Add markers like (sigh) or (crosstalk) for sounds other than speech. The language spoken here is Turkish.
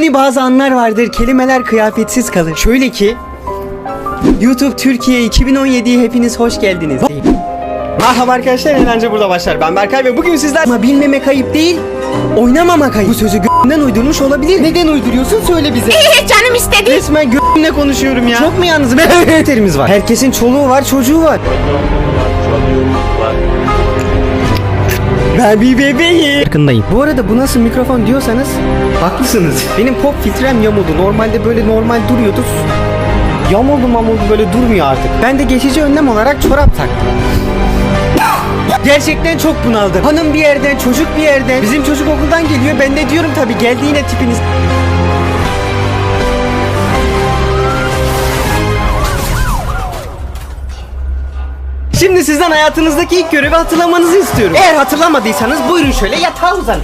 Hani bazı anlar vardır kelimeler kıyafetsiz kalır. Şöyle ki YouTube Türkiye 2017'ye hepiniz hoş geldiniz. Merhaba arkadaşlar eğlence burada başlar. Ben Berkay ve bugün sizler ama bilmemek ayıp değil. Oynamamak ayıp. Bu sözü göğünden uydurmuş olabilir. Neden uyduruyorsun söyle bize. Canım istedi. Resmen göğümle konuşuyorum ya. Çok mu yalnız? (laughs) Terimiz var. Herkesin çoluğu var, çocuğu var. Ben bir bebeğim. Yakındayım. Bu arada bu nasıl mikrofon diyorsanız haklısınız. Benim pop filtrem yamuldu. Normalde böyle normal duruyordu. Yamuldu mamuldu böyle durmuyor artık. Ben de geçici önlem olarak çorap taktım. Gerçekten çok bunaldım. Hanım bir yerden, çocuk bir yerden. Bizim çocuk okuldan geliyor. Ben de diyorum tabii geldi yine tipiniz. Şimdi sizden hayatınızdaki ilk görevi hatırlamanızı istiyorum. Eğer hatırlamadıysanız buyurun şöyle yatağa uzanın.